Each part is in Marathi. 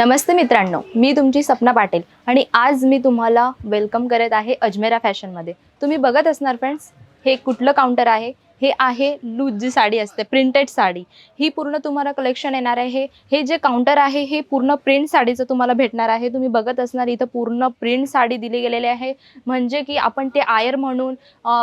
नमस्ते मित्रांनो मी तुमची सपना पाटील आणि आज मी तुम्हाला वेलकम करत आहे अजमेरा फॅशनमध्ये. तुम्ही बघत असणार फ्रेंड्स हे कुठलं काउंटर आहे? हे आहे लूज जी साडी असते प्रिंटेड साडी. ही पूर्ण तुम्हाला कलेक्शन येणार आहे. हे जे काउंटर आहे हे पूर्ण प्रिंट साडीचं तुम्हाला भेटणार आहे. तुम्ही बघत असणार इथं पूर्ण प्रिंट साडी दिली गेलेली आहे. म्हणजे की आपण ते आयर म्हणून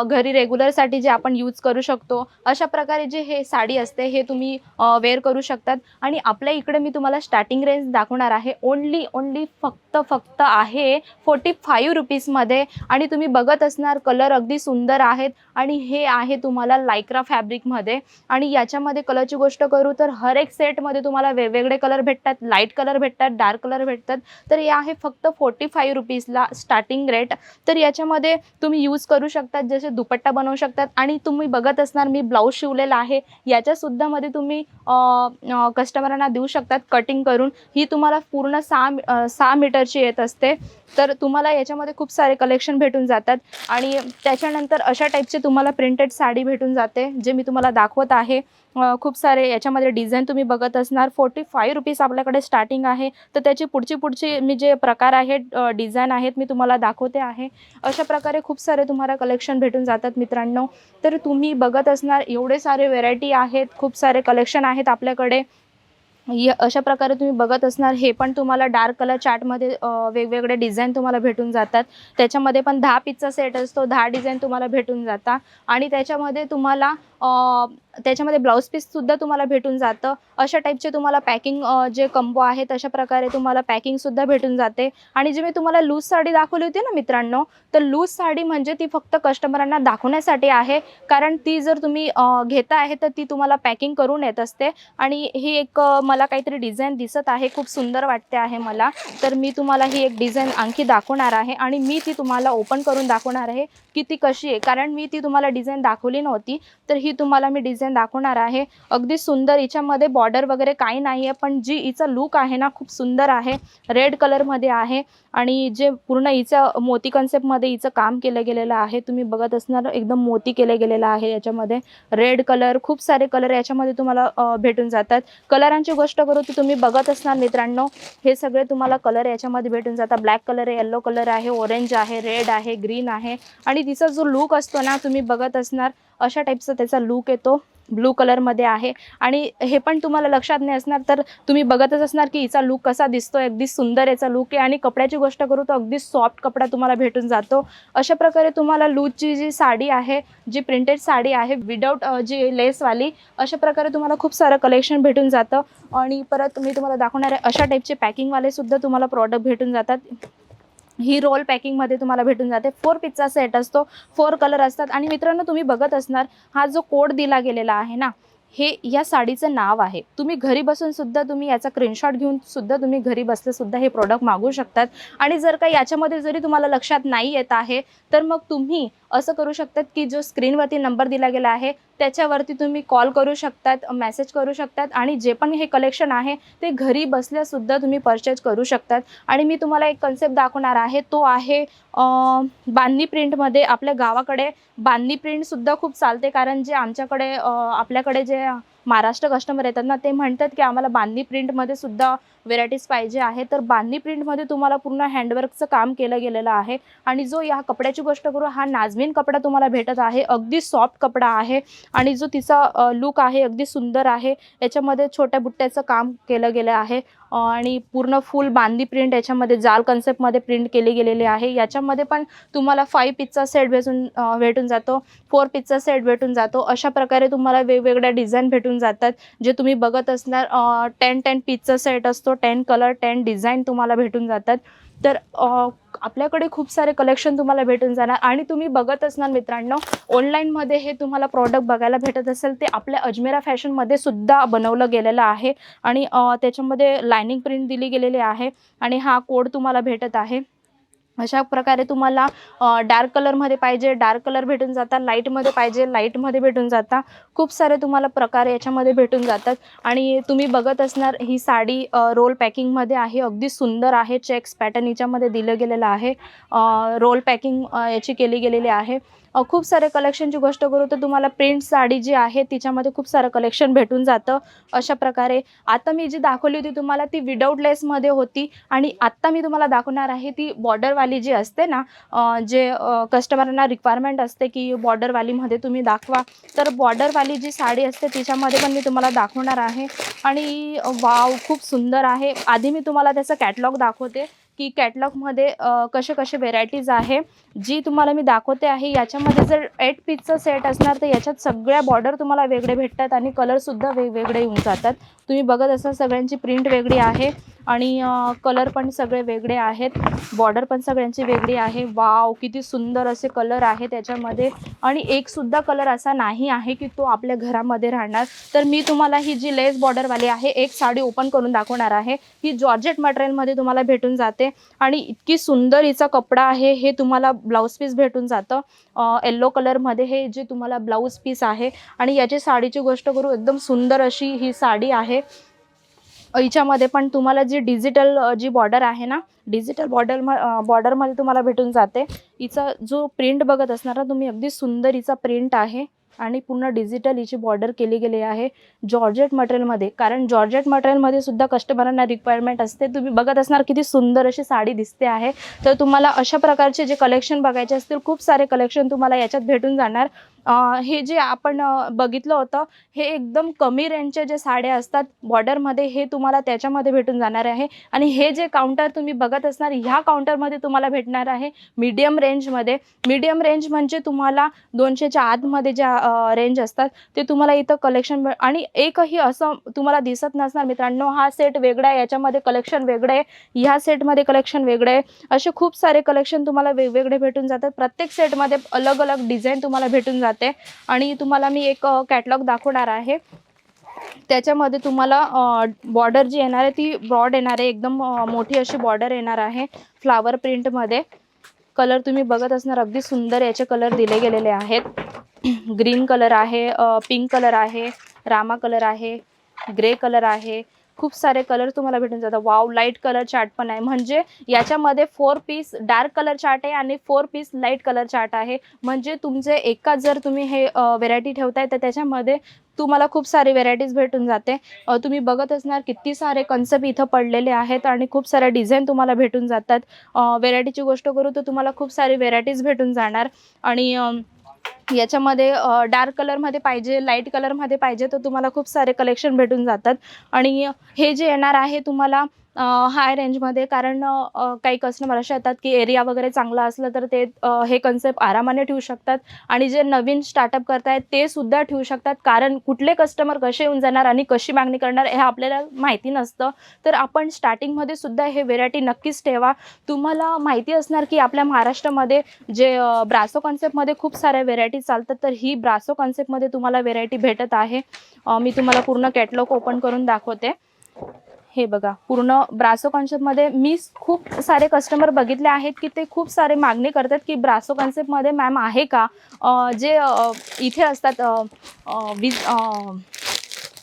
घरी रेग्युलरसाठी जे आपण यूज करू शकतो अशा प्रकारे जे हे साडी असते हे तुम्ही वेअर करू शकतात. आणि आपल्या इकडे मी तुम्हाला स्टार्टिंग रेंज दाखवणार आहे. ओनली ओनली फक्त फक्त आहे फोर्टी फाईव्ह रुपीजमध्ये आणि तुम्ही बघत असणार कलर अगदी सुंदर आहेत. आणि हे आहे तुम्हाला लायक्रा फॅब्रिकमध्ये आणि याच्यामध्ये कलरची गोष्ट करू तर हर एक सेटमध्ये तुम्हाला वेगवेगळे कलर भेटतात. लाइट कलर भेटतात डार्क कलर भेटतात. तर हे आहे फक्त फोर्टी फाईव्ह रुपीजला स्टार्टिंग रेट तर याच्यामध्ये तुम्ही यूज करू शकतात जसे दुपट्टा बनवू शकतात. आणि तुम्ही बघत असणार मी ब्लाऊज शिवलेला आहे. याच्यासुद्धा मध्ये तुम्ही कस्टमरांना देऊ शकतात कटिंग करून. ही तुम्हाला पूर्ण सहा मी- सहा मीटरची येत असते. तर तुम्हाला याच्यामध्ये खूप सारे कलेक्शन भेटून जातात. आणि त्याच्यानंतर अशा टाईपचे तुम्हाला प्रिंटेड साडी भेटून जाते जे मी तुम्हाला दाखवत आहे. खूप सारे याच्यामध्ये डिझाईन तुम्ही बघत असणार. फोर्टी फाईव्ह रुपीज आपल्याकडे स्टार्टिंग आहे. तर त्याची पुढची पुढची मी जे प्रकार आहेत डिझाईन आहेत मी तुम्हाला दाखवते आहे. अशा प्रकारे खूप सारे तुम्हाला कलेक्शन भेटून जातात मित्रांनो. तर तुम्ही बघत असणार एवढे सारे व्हेरायटी आहेत खूप सारे कलेक्शन आहेत आपल्याकडे. य अशा प्रकारे तुम्ही बघत असणार हे पण तुम्हाला डार्क कलर चार्टमध्ये वेगवेगळे डिझाईन तुम्हाला भेटून जातात. त्याच्यामध्ये पण दहा पीसचा सेट असतो दहा डिझाईन तुम्हाला भेटून जातात आणि त्याच्यामध्ये तुम्हाला त्याच्यामध्ये ब्लाऊज पीससुद्धा तुम्हाला भेटून जातं. अशा टाईपचे तुम्हाला पॅकिंग जे कंबो आहेत अशा प्रकारे तुम्हाला पॅकिंगसुद्धा भेटून जाते. आणि जे मी तुम्हाला लूज साडी दाखवली होती ना मित्रांनो तर लूज साडी म्हणजे ती फक्त कस्टमरांना दाखवण्यासाठी आहे. कारण ती जर तुम्ही घेता आहे तर ती तुम्हाला पॅकिंग करून येत असते. आणि ही एक मला काहीतरी डिझाईन दिसत आहे. खूप सुंदर वाटते आहे मला. तर मी तुम्हाला ही एक डिझाईन आणखी दाखवणार आहे. आणि मी ती तुम्हाला ओपन करून दाखवणार आहे की ती कशी आहे. कारण मी ती तुम्हाला डिझाईन दाखवली नव्हती तर ही तुम्हाला मी डिझाईन दाखवणार आहे. अगदी सुंदर हिच्यामध्ये बॉर्डर वगैरे काही नाही आहे पण जी हिचा लुक आहे ना खूप सुंदर आहे. रेड कलरमध्ये आहे. आणि जे पूर्ण हिचं मोती कन्सेप्टमध्ये हिचं काम केलं गेलेलं आहे तुम्ही बघत असणार एकदम मोती केलं गेलेलं आहे याच्यामध्ये. रेड कलर खूप सारे कलर याच्यामध्ये तुम्हाला भेटून जातात. कलरांची गोष्ट करू तर तुम्ही बघत असणार मित्रांनो हे सगळे तुम्हाला कलर याच्यामध्ये भेटून जातात. ब्लॅक कलर आहे येल्लो कलर आहे ऑरेंज आहे रेड आहे ग्रीन आहे. आणि तिचा जो लुक असतो ना तुम्ही बघत असणार अशा टाईपचा त्याचा लुक येतो. ब्लू कलरमध्ये आहे. आणि हे पण तुम्हाला लक्षात नाही असणार तर तुम्ही बघतच असणार की हिचा लुक कसा दिसतो अगदी सुंदर याचा लुक आहे. आणि कपड्याची गोष्ट करू तर अगदी सॉफ्ट कपडा तुम्हाला भेटून जातो. अशा प्रकारे तुम्हाला लूजची जी साडी आहे जी प्रिंटेड साडी आहे विदाऊट जी लेसवाली अशा प्रकारे तुम्हाला खूप सारं कलेक्शन भेटून जातं. आणि परत मी तुम्हाला दाखवणार आहे अशा टाईपचे पॅकिंगवाले सुद्धा तुम्हाला प्रॉडक्ट भेटून जातात. ही रोल पॅकिंगमध्ये तुम्हाला भेटून जाते. फोर पिझ्झा सेट असतो. फोर कलर असतात. आणि मित्रांनो तुम्ही बघत असणार हा जो कोड दिला गेलेला आहे ना हे या साडीचं नाव आहे. तुम्ही घरी बसून सुद्धा तुम्ही याचा स्क्रीनशॉट घेऊन सुद्धा तुम्ही घरी बसले सुद्धा हे प्रोडक्ट मागू शकतात. आणि जर का याच्यामध्ये जरी तुम्हाला लक्षात नाही येत आहे तर मग तुम्ही असं करू शकतात की जो स्क्रीनवरती नंबर दिला गेला आहे त्याच्यावरती तुम्ही कॉल करू शकतात मेसेज करू शकतात आणि जे पण हे कलेक्शन आहे ते घरी बसल्यासुद्धा तुम्ही परचेज करू शकतात. आणि मी तुम्हाला एक कन्सेप्ट दाखवणार आहे तो आहे बांधणी प्रिंटमध्ये आपल्या गावाकडे बांधणी प्रिंटसुद्धा खूप चालते कारण जे आमच्याकडे आपल्याकडे जे महाराष्ट्र कस्टमर येतात ना ते म्हणतात की आम्हाला बांधणी प्रिंटमध्ये सुद्धा व्हेरायटीज पाहिजे आहे. तर बांधणी प्रिंटमध्ये तुम्हाला पूर्ण हँडवर्कचं काम केलं गेलेलं आहे. आणि जो या कपड्याची गोष्ट करू हा नाजमीन कपडा तुम्हाला भेटत आहे. अगदी सॉफ्ट कपडा आहे. आणि जो तिचा लुक आहे अगदी सुंदर आहे. याच्यामध्ये छोट्या बुट्ट्याचं काम केलं गेलं आहे. आणि पूर्ण फुल बांधी प्रिंट याच्यामध्ये जाल कन्सेप्टमध्ये प्रिंट केली गेलेली आहे. याच्यामध्ये पण तुम्हाला फाईव्ह पिचचा सेट भेटून भेटून जातो फोर पिचचा सेट भेटून जातो. अशा प्रकारे तुम्हाला वेगवेगळ्या डिझाईन भेटून जातात. जे तुम्ही बघत असणार टेन टेन पीसचा सेट असतो टेन कलर टेन डिझाईन तुम्हाला भेटून जातात. तर आपल्याकडे खूप सारे कलेक्शन तुम्हाला भेटून जाणार. आणि तुम्ही बघत असणार मित्रांनो ऑनलाईनमध्ये हे तुम्हाला प्रॉडक्ट बघायला भेटत असेल ते आपल्या अजमेरा फॅशनमध्ये सुद्धा बनवलं गेलेलं आहे. आणि त्याच्यामध्ये लायनिंग प्रिंट दिली गेलेली आहे. आणि हा कोड तुम्हाला भेटत आहे. अशा प्रकारे तुम्हाला डार्क कलरमध्ये पाहिजे डार्क कलर भेटून जातात लाईटमध्ये पाहिजे लाईटमध्ये भेटून जाता खूप सारे तुम्हाला प्रकार याच्यामध्ये भेटून जातात. आणि तुम्ही बघत असणार ही साडी रोल पॅकिंगमध्ये आहे. अगदी सुंदर आहे. चेक्स पॅटर्न हिच्यामध्ये दिलं गेलेलं आहे. रोल पॅकिंग याची केली गेलेली आहे. खूप सारे कलेक्शनची गोष्ट करू तर तुम्हाला प्रिंट साडी जी आहे तिच्यामध्ये खूप सारं कलेक्शन भेटून जातं. अशा प्रकारे आता मी जी दाखवली होती तुम्हाला ती विदाऊट लेसमध्ये होती. आणि आत्ता मी तुम्हाला दाखवणार आहे ती बॉर्डरवाली जी असते ना जे कस्टमरांना रिक्वायरमेंट असते की बॉर्डरवालीमध्ये तुम्ही दाखवा. तर बॉर्डरवाली जी साडी असते तिच्यामध्ये पण मी तुम्हाला दाखवणार आहे. आणि वाव खूप सुंदर आहे. आधी मी तुम्हाला त्याचा कॅटलॉग दाखवते. की कॅटलॉगमध्ये कसे कसे व्हेरायटीज आहे जी तुम्हाला मी दाखवते आहे याच्यामध्ये जर एट पीसचं सेट असणार तर याच्यात सगळ्या बॉर्डर तुम्हाला वेगळे भेटतात आणि कलरसुद्धा वेगवेगळे येऊन जातात. तुम्ही बघत असाल सगळ्यांची प्रिंट वेगळी आहे आणि कलर पण सगळे वेगळे आहेत. बॉर्डर पण सगळ्यांची वेगळी आहे. वाव किती सुंदर असे कलर आहे त्याच्यामध्ये आणि एकसुद्धा कलर असा नाही आहे की तो आपल्या घरामध्ये राहणार. तर मी तुम्हाला ही जी लेस बॉर्डरवाली आहे एक साडी ओपन करून दाखवणार आहे. ही जॉर्जेट मटेरियलमध्ये तुम्हाला भेटून जाते. आणि इतकी सुंदर हिचा कपडा आहे हे तुम्हाला ब्लाऊज पीस भेटून जातं. येल्लो कलरमध्ये हे जे तुम्हाला ब्लाऊज पीस आहे. आणि याची साडीची गोष्ट करू एकदम सुंदर अशी ही साडी आहे. हिच्यामध्ये पण तुम्हाला जी डिजिटल जी बॉर्डर आहे ना डिजिटल बॉर्डर बॉर्डरमध्ये तुम्हाला भेटून जाते. हिचा जो प्रिंट बघत असणार ना तुम्ही अगदी सुंदर हिचा प्रिंट आहे आणि पूर्ण डिजिटल हिची बॉर्डर केली गेली आहे जॉर्जेट मटेरियलमध्ये. कारण जॉर्जेट मटेरियलमध्ये सुद्धा कस्टमरांना रिक्वायरमेंट असते. तुम्ही बघत असणार किती सुंदर अशी साडी दिसते आहे. तर तुम्हाला अशा प्रकारचे जे कलेक्शन बघायचे असतील खूप सारे कलेक्शन तुम्हाला याच्यात भेटून जाणार. हे जे आपण बघितलं होतं हे एकदम कमी रेंजचे जे साड्या असतात बॉर्डरमध्ये हे तुम्हाला त्याच्यामध्ये भेटून जाणार आहे. आणि हे जे काउंटर तुम्ही बघत असणार ह्या काउंटरमध्ये तुम्हाला भेटणार आहे मीडियम रेंजमध्ये. मीडियम रेंज म्हणजे तुम्हाला दोनशेच्या आतमध्ये ज्या रेंज असतात ते तुम्हाला इथं कलेक्शन आणि एकही असं तुम्हाला दिसत नसणार मित्रांनो हा सेट वेगळा आहे याच्यामध्ये कलेक्शन वेगळं आहे ह्या सेटमध्ये कलेक्शन वेगळं आहे. असे खूप सारे कलेक्शन तुम्हाला वेगवेगळे भेटून जातात. प्रत्येक सेटमध्ये अलग अलग डिझाईन तुम्हाला भेटून जाते आणि तुम्हाला मी एक कॅटलॉग दाखवणार आहे. त्याच्यामध्ये तुम्हाला बॉर्डर जी येणार आहे ती ब्रॉड येणार आहे. एकदम मोठी अशी बॉर्डर येणार आहे फ्लावर प्रिंटमध्ये कलर तुम्ही बघत असणार अगदी सुंदर याचे कलर दिले गेलेले आहेत. ग्रीन कलर आहे पिंक कलर आहे रामा कलर आहे ग्रे कलर आहे. खूप सारे कलर तुम्हाला भेटून जातात. वाव लाइट कलर चार्ट पण आहे. म्हणजे याच्यामध्ये four piece dark colour chart आहे आणि four piece light colour chart आहे. म्हणजे तुमचे एका जर तुम्ही हे व्हेरायटी ठेवताय तर त्याच्यामध्ये तुम्हाला खूप सारे व्हेरायटीज भेटून जाते. तुम्ही बघत असणार किती सारे कन्सेप्ट इथं पडलेले आहेत आणि खूप साऱ्या डिझाईन तुम्हाला भेटून जातात. व्हेरायटीची गोष्ट करू तर तुम्हाला खूप सारी व्हेरायटीज भेटून जाणार. आणि याच्यामध्ये डार्क कलरमध्ये पाहिजे लाइट कलरमध्ये पाहिजे तर तुम्हाला खूप सारे कलेक्शन भेटून जातात. आणि हे जे येणार आहे तुम्हाला हाय रेंजमध्ये कारण काही कस्टमर असे येतात की एरिया वगैरे चांगला असलं तर ते हे कन्सेप्ट आरामाने ठेवू शकतात. आणि जे नवीन स्टार्टअप करतायत ते सुद्धा ठेवू शकतात. कारण कुठले कस्टमर कसे येऊन जाणार आणि कशी मागणी करणार हे आपल्याला माहिती नसतं. तर आपण स्टार्टिंगमध्ये सुद्धा हे व्हेरायटी नक्कीच ठेवा. तुम्हाला माहिती असणार की आपल्या महाराष्ट्रामध्ये जे ब्रासो कॉन्सेप्टमध्ये खूप साऱ्या व्हेरायटी चालतात तर ही ब्रासो कॉन्सेप्टमध्ये तुम्हाला व्हेरायटी भेटत आहे. मी तुम्हाला पूर्ण कॅटलॉग ओपन करून दाखवते. हे बघा पूर्ण ब्रासो कॉन्सेप्टमध्ये मी खूप सारे कस्टमर बघितले आहेत की ते खूप सारे मागणी करतात की ब्रासो कॉन्सेप्टमध्ये मॅम आहे का? जे इथे असतात वीज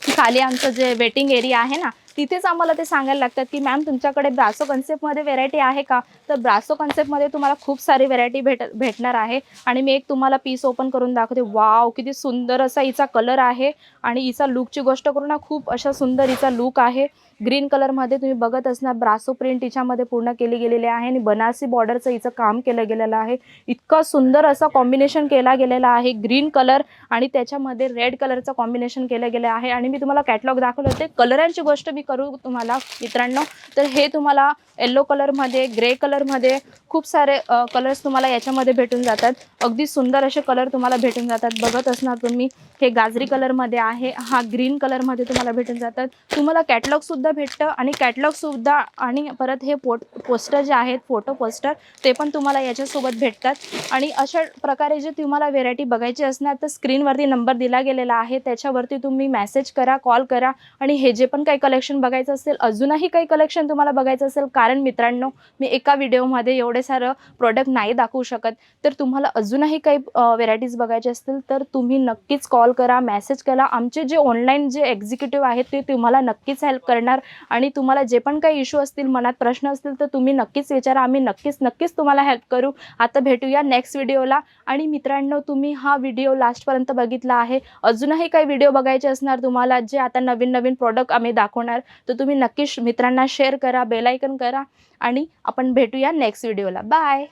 खाली आमचं जे वेटिंग एरिया आहे ना तिथेच आम्हाला ते सांगायला लागतात की मॅम तुमच्याकडे ब्रासो कन्सेप्टमध्ये व्हेरायटी आहे का? तर ब्रासो कन्सेप्टमध्ये तुम्हाला खूप सारी व्हेरायटी भेट भेटणार आहे. आणि मी एक तुम्हाला पीस ओपन करून दाखवते. वाव किती सुंदर असा हिचा कलर आहे. आणि हिचा लुकची गोष्ट करू ना खूप अशा सुंदर हिचा लुक आहे. ग्रीन कलरमध्ये तुम्ही बघत असणार ब्रासो प्रिंट हिच्यामध्ये पूर्ण केली गेलेली आहे. आणि बनारसी बॉर्डरचं हिचं काम केलं गेलेलं आहे. इतका सुंदर असा कॉम्बिनेशन केला गेलेला आहे. ग्रीन कलर आणि त्याच्यामध्ये रेड कलरचं कॉम्बिनेशन केलं गेलं आहे. आणि मी तुम्हाला कॅटलॉग दाखवलं होते. कलरांची गोष्ट मी करू तुम्हाला मित्रांनो. तर हे तुम्हाला येल्लो कलरमध्ये ग्रे कलर कलरमध्ये खूप सारे कलर्स तुम्हाला याच्यामध्ये भेटून जातात. अगदी सुंदर असे कलर तुम्हाला भेटून जातात. बघत असणार तुम्ही हे गाजरी कलरमध्ये आहे हा ग्रीन कलरमध्ये तुम्हाला भेटून जातात. तुम्हाला कॅटलॉगसुद्धा भेटतं आणि कॅटलॉगसुद्धा आणि परत हे पोट पोस्टर जे आहेत फोटो पोस्टर ते पण तुम्हाला याच्यासोबत भेटतात. आणि अशा प्रकारे जे तुम्हाला व्हेरायटी बघायची असणार तर स्क्रीनवरती नंबर दिला गेलेला आहे. त्याच्यावरती तुम्ही मेसेज करा कॉल करा. आणि हे जे पण काही कलेक्शन बघायचं असेल अजूनही काही कलेक्शन तुम्हाला बघायचं असेल कारण मित्रांनो मी एका व्हिडिओमध्ये एवढे सारं प्रोडक्ट नाही दाखवू शकत. तर तुम्हाला अजूनही काही व्हेरायटीज बघायचे असतील तर तुम्ही नक्कीच कॉल करा मेसेज करा. आमचे जे ऑनलाईन जे एक्झिक्युटिव्ह आहेत ते तुम्हाला नक्कीच हेल्प करणार आणि तुम्हाला जे पण काही इश्यू असतील मनात प्रश्न असतील तर तुम्ही नक्कीच विचारा. आम्ही नक्कीच नक्कीच तुम्हाला हेल्प करू. आता भेटूया नेक्स्ट व्हिडिओला आणि मित्रांनो तुम्ही हा व्हिडिओ लास्टपर्यंत बघितला आहे. अजूनही काही व्हिडिओ बघायचे असणार तुम्हाला जे आता नवीन नवीन प्रोडक्ट आम्ही दाखवणार. तर तुम्ही नक्कीच मित्रांना शेअर करा बेलायकन करा आणि आपण भेटूया नेक्स्ट व्हिडिओला बाय